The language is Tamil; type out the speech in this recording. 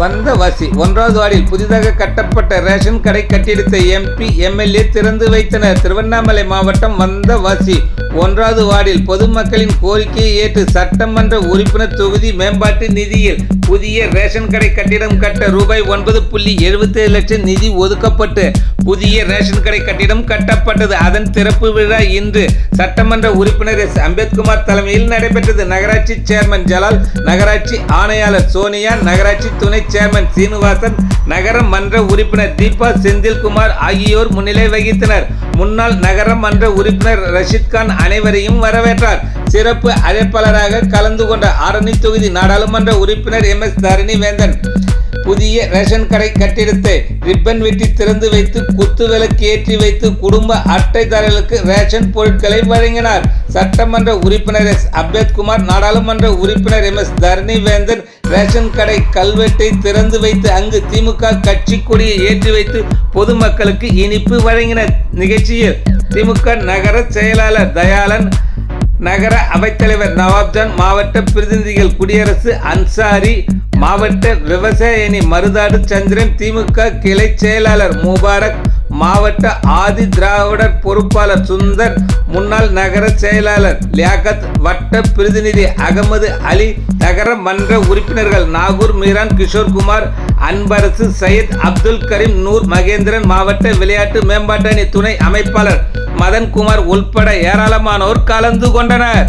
வந்தவாசி ஒன்றாவது வார்டில் புதிதாக கட்டப்பட்ட ரேஷன் கடை கட்டிடத்தை எம்பி எம்எல்ஏ திறந்து வைத்தனர். திருவண்ணாமலை மாவட்டம் வந்தவாசி ஒன்றாவது வார்டில் பொதுமக்களின் கோரிக்கையை ஏற்று சட்டமன்ற உறுப்பினர் தொகுதி மேம்பாட்டு நிதியில் புதிய ரேஷன் கடை கட்டிடம் கட்ட ரூபாய் ஒன்பது புள்ளி எழுபத்தேழு லட்சம் நிதி ஒதுக்கப்பட்டு புதிய ரேஷன் கடை கட்டிடம் கட்டப்பட்டது. அதன் திறப்பு விழா இன்று சட்டமன்ற உறுப்பினர் எஸ். அம்பேத்குமார் தலைமையில் நடைபெற்றது. நகராட்சி சேர்மன் ஜலால் நகராட்சி ஆணையாளர் சோனியா நகராட்சி துணை சேர்மன் சீனிவாசன் நகர மன்ற உறுப்பினர் தீபா செந்தில்குமார் ஆகியோர் முன்னிலை வகித்தனர். முன்னாள் நகர மன்ற உறுப்பினர் ரஷித் கான் அனைவரையும் வரவேற்றார். சிறப்பு அழைப்பாளராக கலந்து கொண்ட ஆரணி தொகுதி நாடாளுமன்ற உறுப்பினர் எம். எஸ். தரணி வேந்தன் புதிய ரேஷன் கடை கட்டிடத்தை ரிப்பன் வெட்டி திறந்து வைத்து குத்து விளக்கு ஏற்றி வைத்து குடும்ப அட்டைதாரர்களுக்கு ரேஷன் பொருட்களை வழங்கினார். சட்டமன்ற உறுப்பினர் எஸ். அம்பேத்குமார் நாடாளுமன்ற உறுப்பினர் எம். எஸ். தரணிவேந்தன் ரேஷன் கடை கல்வெட்டை திறந்து வைத்து அங்கு திமுக கட்சி கொடியை ஏற்றி வைத்து பொதுமக்களுக்கு இனிப்பு வழங்கினர் நிகழ்ச்சியில் திமுக நகர செயலாளர் தயாளன் நகர அவைத்தலைவர் நவாப்ஜான் மாவட்ட பிரதிநிதிகள் குடியரசு அன்சாரி மாவட்ட விவசாய அணி மருதாடு சந்திரன் திமுக கிளை செயலாளர் முபாரக் மாவட்ட ஆதி திராவிடர் பொறுப்பாளர் சுந்தர் முன்னாள் நகர செயலாளர் லியாகத் வட்ட பிரதிநிதி அகமது அலி நகர மன்ற உறுப்பினர்கள் நாகூர் மீரான் கிஷோர்குமார் அன்பரசு சையத் அப்துல் கரீம் நூர் மகேந்திரன் மாவட்ட விளையாட்டு மேம்பாட்டு அணி துணை அமைப்பாளர் மதன்குமார் உள்பட ஏராளமானோர் கலந்து கொண்டனர்.